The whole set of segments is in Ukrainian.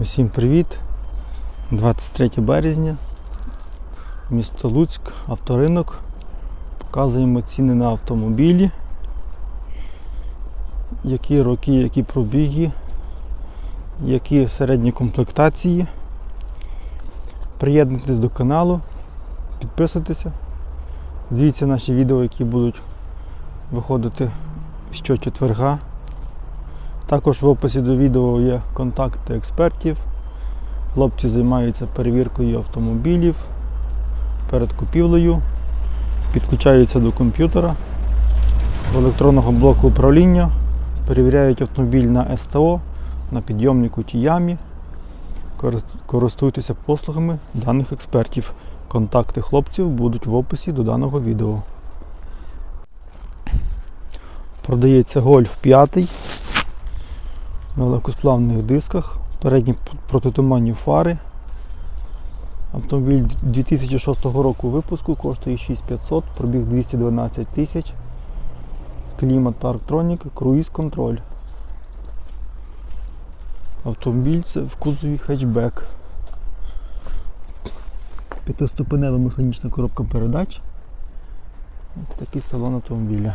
Усім привіт! 23 березня, місто Луцьк, авторинок. Показуємо ціни на автомобілі. Які роки, які пробіги, які середні комплектації. Приєднуйтесь до каналу, підписуйтеся. Дивіться наші відео, які будуть виходити щочетверга. Також в описі до відео є контакти експертів. Хлопці займаються перевіркою автомобілів перед купівлею, підключаються до комп'ютера, до електронного блоку управління, перевіряють автомобіль на СТО, на підйомнику чи ямі. Користуйтеся послугами даних експертів. Контакти хлопців будуть в описі до даного відео. Продається гольф 5 на легкосплавних дисках, передні протитуманні фари. Автомобіль 2006 року випуску коштує 6500, пробіг 212 тисяч. Клімат Парктронік, круїз контроль. Автомобіль це в кузові хетчбек. П'ятиступенева механічна коробка передач. Такий салон автомобіля.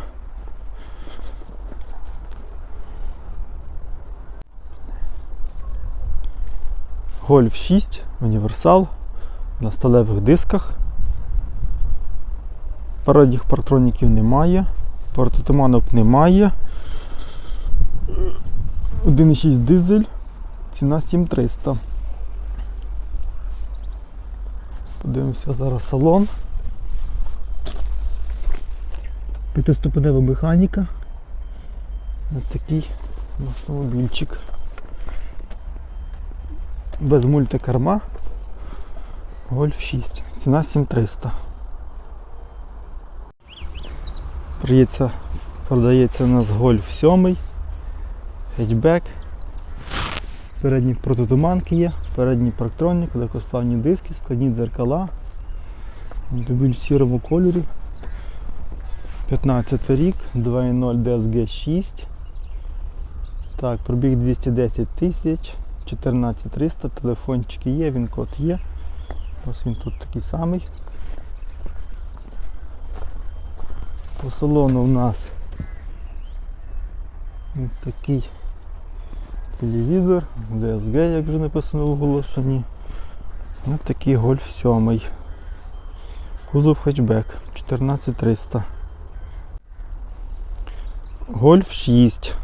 Гольф 6, універсал на сталевих дисках. Передніх парктроніків немає, портотуманок немає. 1,6 дизель, ціна 7300. Подивимося зараз салон. П'ятиступенева механіка. Ось такий автомобільчик без мультикарма. Гольф 6. Ціна 7300. Приється, продається у нас гольф 7. Хетчбек. Передні протитуманки є, передній парктронік, легкосплавні диски, складні дзеркала. Автомобіль в сірому кольорі. 15 рік, 2.0 DSG 6. Так, пробіг 210 тисяч. 14300, телефончики є, він код є. Ось він тут такий самий. По салону у нас такий телевізор, DSG, як вже написано в оголошенні. Ось такий гольф 7. Кузов хетчбек 14300. Гольф 6.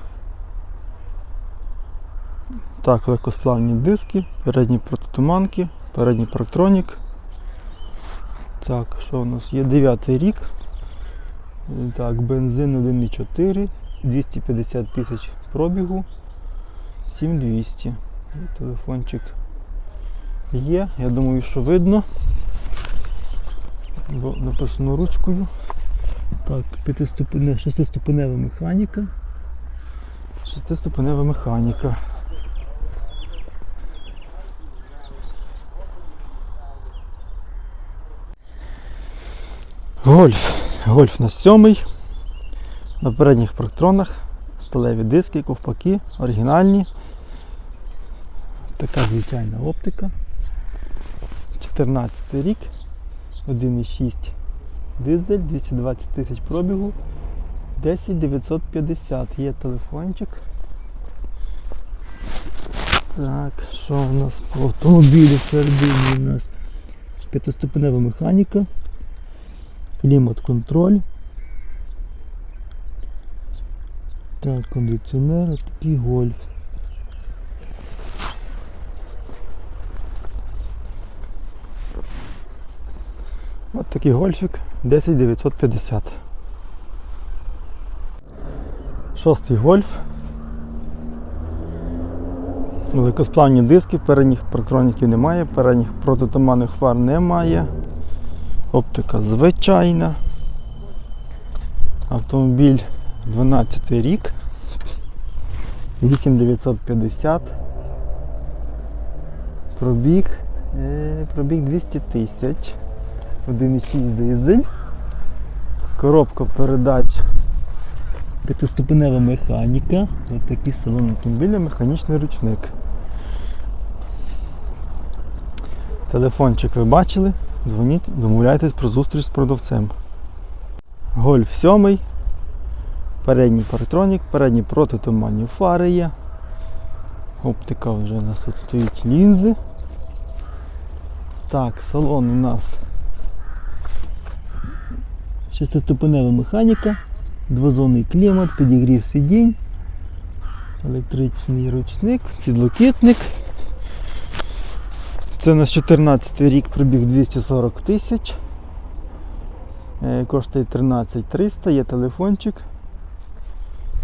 Так, легкосплавні диски, передні протитуманки, передній парктронік. Так, що у нас є? 9 рік. Так, бензин 1,4, 250 тисяч пробігу, 7200. Телефончик є, я думаю, що видно. Бо написано ручкою. Так, шестиступенева механіка. Шестиступенева механіка. Гольф. Гольф на сьомий. На передніх парктронах. Сталеві диски, ковпаки, оригінальні. Така звичайна оптика. 14 рік. 1,6 дизель, 220 тисяч пробігу. 10 950. Є телефончик. Так, що у нас по автомобілі всередині у нас? П'ятиступенева механіка клімат-контроль. Так, кондиціонер, такий гольф. Ось такий гольфик 10950. Шостий гольф. Великосплавні диски, передніх парктроніків немає, передніх протитуманних фар немає. Оптика звичайна. Автомобіль 12 рік. 8950. Пробіг. е, Пробіг 200 тисяч. 1,6 дизель. Коробка передач. П'ятиступенева механіка. Ось такий салон автомобіля, механічний ручник. Телефончик ви бачили. Дзвоніть, домовляйтесь про зустріч з продавцем. Гольф 7. Передній паратронік, передні протитуманні фари є. Оптика вже у нас тут стоїть лінзи. Так, салон у нас шестиступенева механіка, двозонний клімат, підігрів сидінь, електричний ручник, підлокітник. Це на 14 рік пробіг 240 тисяч. Е, Коштує 13 300, є телефончик.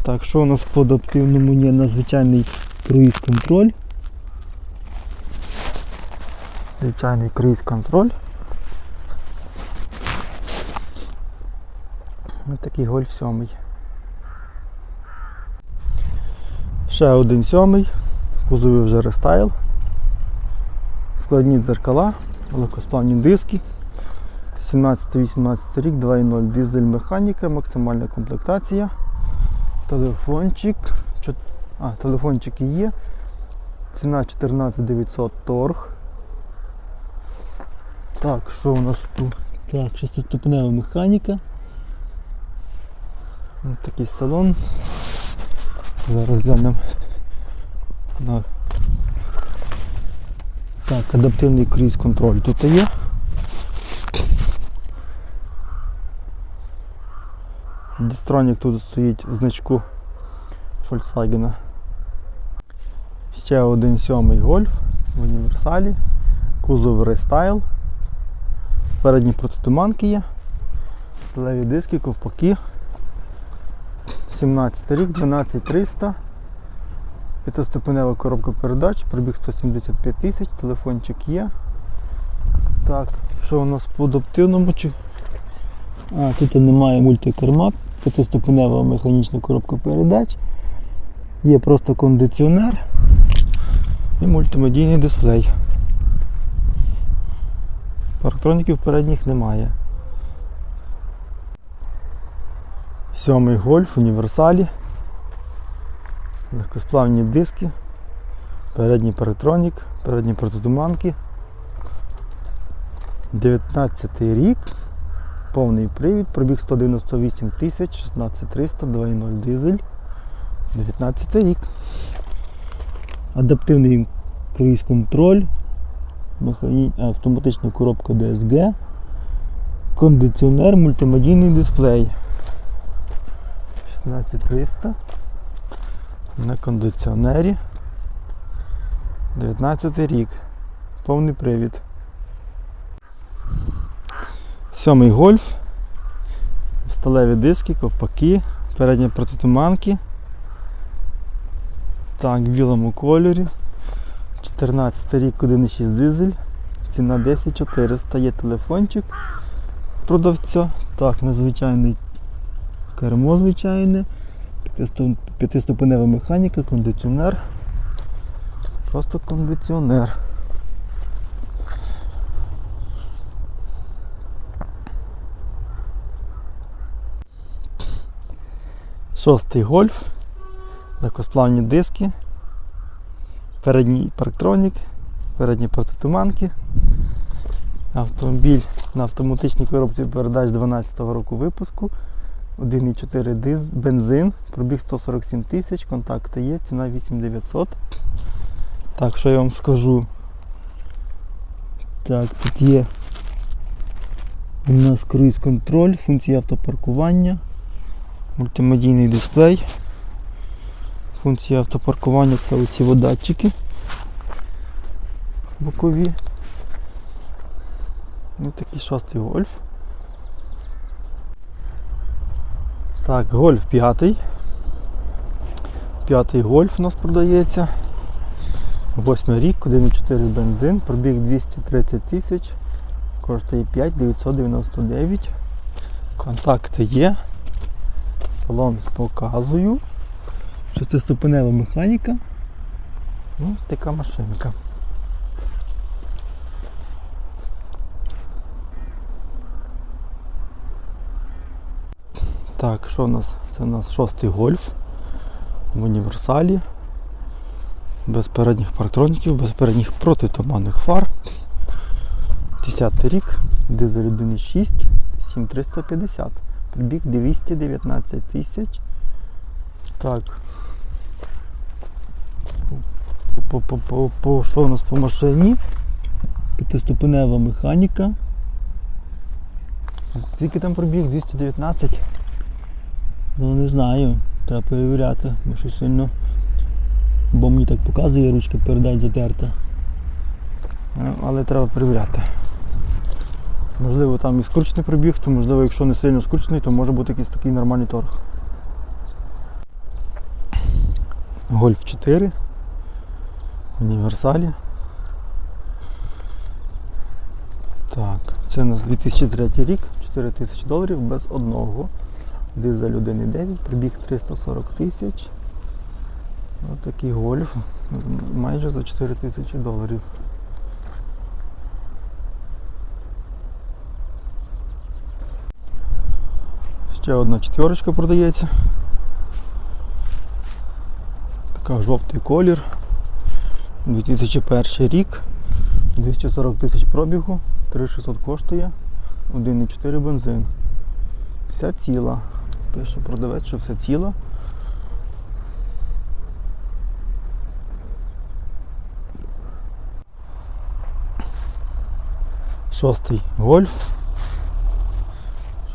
Так, що у нас по адаптивному є надзвичайний круїз контроль. Звичайний круїз контроль. Ось такий гольф сьомий. Ще один сьомий. Кузові вже рестайл. Складні дзеркала, легкосплавні диски. 17-18 рік, 2.0 дизель механіка, максимальна комплектація. Телефончик. А, телефончики є. Ціна 14 900 торг. Так, що у нас тут? Так, шестиступенева механіка. Ось такий салон. Зараз глянемо. на так, адаптивний круїз контроль тут є. Дістронік тут стоїть значку Volkswagen. Ще один сьомий гольф в універсалі. Кузов рестайл. Передні протитуманки є. Леві диски, ковпаки. 17 рік, 12300. П'ятиступенева коробка передач, пробіг 175 тисяч, телефончик є. Так, що у нас по адаптивному? А, тут немає мультикерма, п'ятиступенева механічна коробка передач. Є просто кондиціонер і мультимедійний дисплей. Парктроніків передніх немає. Сьомий гольф універсалі. Легкосплавні диски, передній паратронік, передні протитуманки. 19 рік, повний привід, пробіг 198 тисяч, 16300, 2.0 дизель. 19 рік. Адаптивний круїз контроль, автоматична коробка DSG, кондиціонер, мультимедійний дисплей. 16300 на кондиціонері. 19 рік. Повний привід. Сьомий гольф. Сталеві диски, ковпаки, передні протитуманки. Так, в білому кольорі. 14 рік 1,6 дизель. Ціна 10 400. Є телефончик продавця. Так, надзвичайний кермо звичайне. П'ятиступ- П'ятиступенева механіка, кондиціонер. Просто кондиціонер. Шостий гольф. Легкосплавні диски. Передній парктронік, передні протитуманки. Автомобіль на автоматичній коробці передач 12-го року випуску. 1,4 бензин, пробіг 147 тисяч, контакти є, ціна 8900. Так, що я вам скажу? Так, тут є у нас круїз контроль, функція автопаркування, мультимедійний дисплей. Функція автопаркування це оці водатчики бокові. Ось такий шостий гольф. Так, гольф п'ятий. П'ятий гольф у нас продається. Восьмий рік, 1,4 бензин, пробіг 230 тисяч, коштує 5,999. Контакти є. Салон показую. Шестиступенева механіка. Ну, така машинка. Так, що у нас? Це у нас шостий гольф в універсалі. Без передніх партроніків, без передніх протитуманних фар. 10 рік, дизель 1.6, 7350. Пробіг 219 тисяч. Так. Що у нас по машині? П'ятиступенева механіка. Скільки там пробіг? 219. Ну не знаю. Треба перевіряти, бо щось сильно. Бо мені так показує ручка передач затерта. Ну, Але треба перевіряти. Можливо там і скручений пробіг, то можливо, якщо не сильно скручений, то може бути якийсь такий нормальний торг. Гольф 4. Універсалі. Так, це у нас 2003 рік, 4 тисячі доларів без одного. Дизель 1,9, прибіг 340 тисяч. Ось такий гольф. Майже за 4 тисячі доларів. Ще одна четверочка продається. Така жовтий колір. 2001 рік. 240 тисяч пробігу, 3600 коштує, 1,4 бензин. Вся ціла. Пише продавець, що все ціла. Шостий гольф.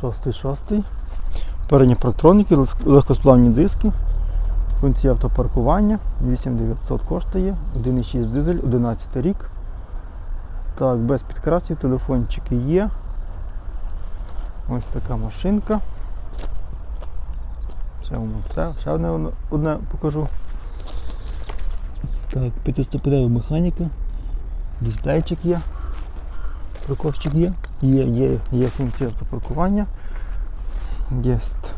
Шостий, шостий. Передні парктроніки, легкосплавні диски. Функція автопаркування. 8900 коштує. 1,6 дизель, 11 рік. Так, без підкрасів, телефончики є. Ось така машинка. Ще, ще, ще одне, одне покажу. Так, п'ятиступенева механіка. Дисплейчик є. Прикольчик є. Є, є, є функція автопаркування. Єсть.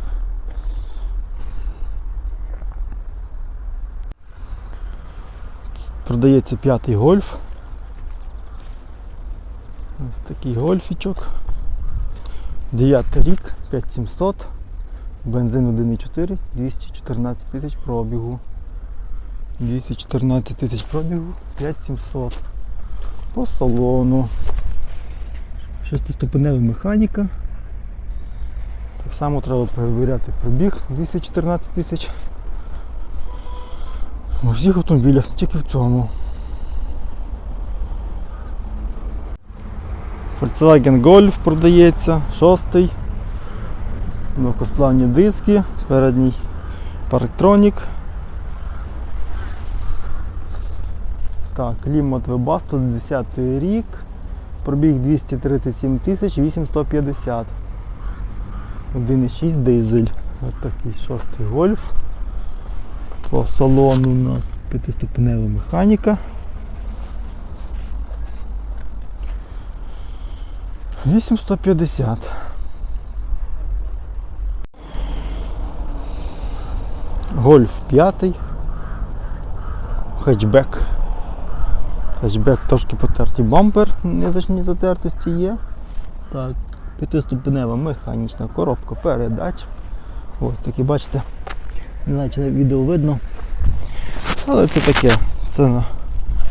Продається п'ятий гольф. Ось такий гольфічок. 9 рік, 5700, бензин 1,4, 214 тисяч пробігу. 214 тисяч пробігу, 5700. По салону. Шестиступенева механіка. Так само треба перевіряти пробіг 214 тисяч. У всіх автомобілях, тільки в цьому. Volkswagen Golf продається, шостий. Легкосплавні диски, передній парктронік. Так, клімат Webasto, 10 рік. Пробіг 237 тисяч 8150. 1,6 дизель. Ось такий шостий гольф. По салону у нас п'ятиступенева механіка. 8150. Гольф 5. Хетчбек. Хетчбек трошки потертий бампер, незначні затертості є. Так, п'ятиступенева механічна коробка передач. Ось такі, бачите, не знаю, чи на відео видно. Але це таке. Це на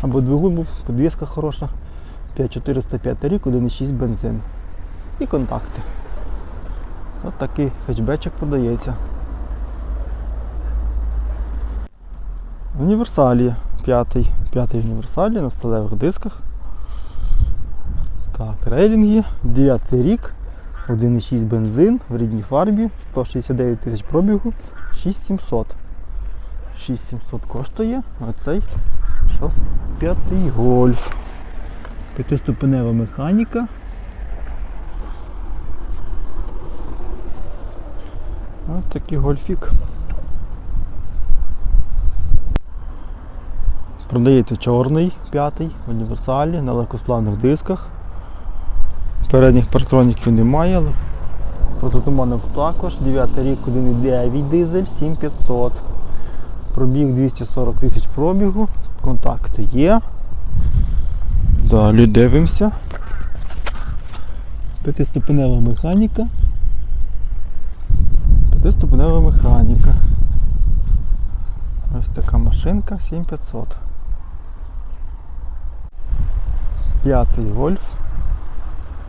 або двигун був, подвіска хороша. 5405 рік, 1,6 бензин. І контакти. Ось такий хетчбечок продається. Універсалі. П'ятий. П'ятий універсалі на сталевих дисках. Так, рейлінги. 9 рік. 1,6 бензин в рідній фарбі. 169 тисяч пробігу. 6700. 6700 коштує. Оцей п'ятий гольф. П'ятиступенева механіка. Ось такий гольфік. Продається чорний п'ятий в універсалі на легкосплавних дисках. Передніх парктроніків немає, але прототуманів також. 9 рік 1,9 дизель, 7500. Пробіг 240 тисяч пробігу, контакти є. Далі дивимося. П'ятиступенева механіка. П'ятиступенева механіка. Ось така машинка 7500. П'ятий гольф.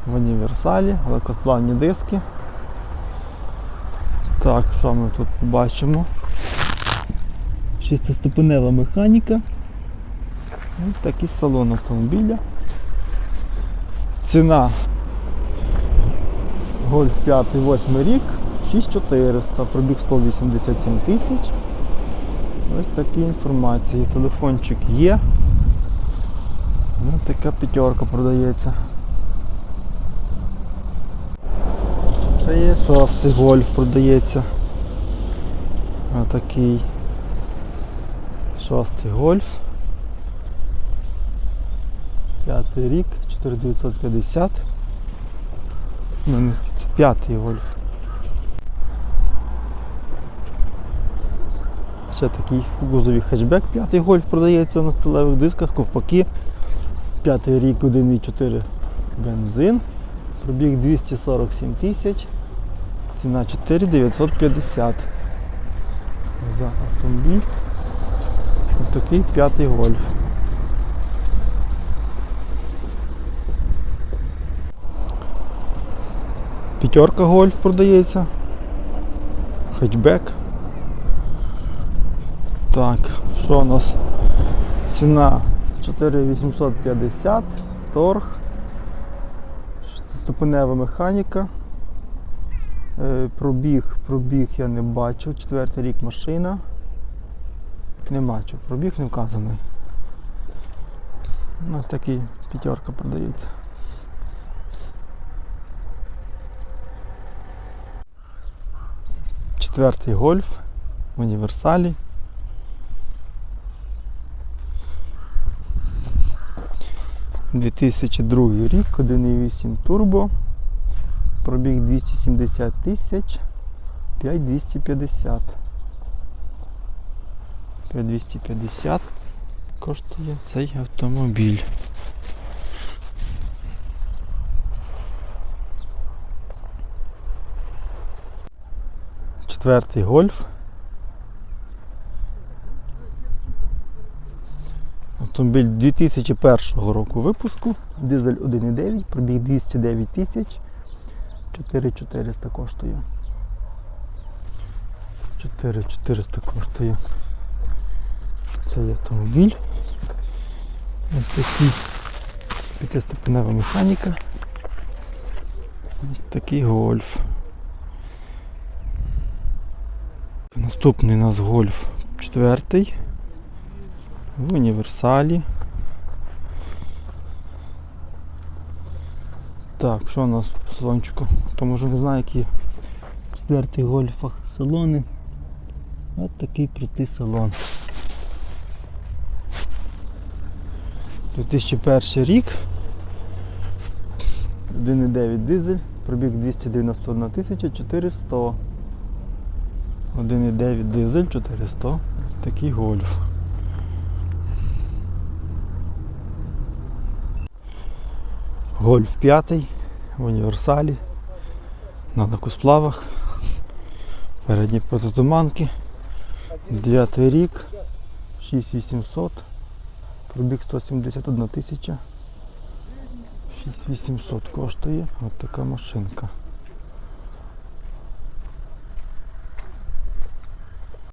в універсалі, легкосплавні диски. Так, що ми тут побачимо? Шестиступенева механіка. Ось такий салон автомобіля. Ціна Гольф 5 8 рік 6400, пробіг 187 тисяч. Ось такі інформації. Телефончик є. Ось така п'ятерка продається. Це є шостий гольф продається. Отакий. Шостий гольф. П'ятий рік, 4950. Ну, це п'ятий гольф. Ще такий кузовий хетчбек, п'ятий гольф продається на сталевих дисках, ковпаки. П'ятий рік 1,4 бензин. Пробіг 247 тисяч. Ціна 4950 за автомобіль. Ось такий п'ятий гольф. П'ятерка гольф продається. Хетчбек. Так, що у нас? Ціна 4850, торг, шестиступенева механіка. Е, Пробіг, пробіг я не бачу, четвертий рік машина. Не бачу, пробіг не вказаний. Ось такий п'ятерка продається. Четвертий гольф в універсалі. – 2002 рік, 1.8 турбо, пробіг 270 тисяч, 5250. 5250 коштує цей автомобіль. Четвертий гольф. Автомобіль 2001 року випуску, дизель 1.9, пробіг 209 тисяч, 4400 коштує. 4400 коштує цей автомобіль. Ось такий п'ятиступенева механіка. Ось такий гольф. Наступний у нас гольф четвертий в універсалі. Так, що у нас по салончику? Хто може не знає, які в четвертих гольфах салони. Ось такий простий салон. 2001 рік. 1,9 дизель, пробіг 291 тисяча 400. 1,9 дизель 400. Такий гольф. Гольф 5 в універсалі. На накусплавах, Передні протитуманки. 9 рік. 6800. Пробіг 171 тисяча. 6800 коштує. от така машинка.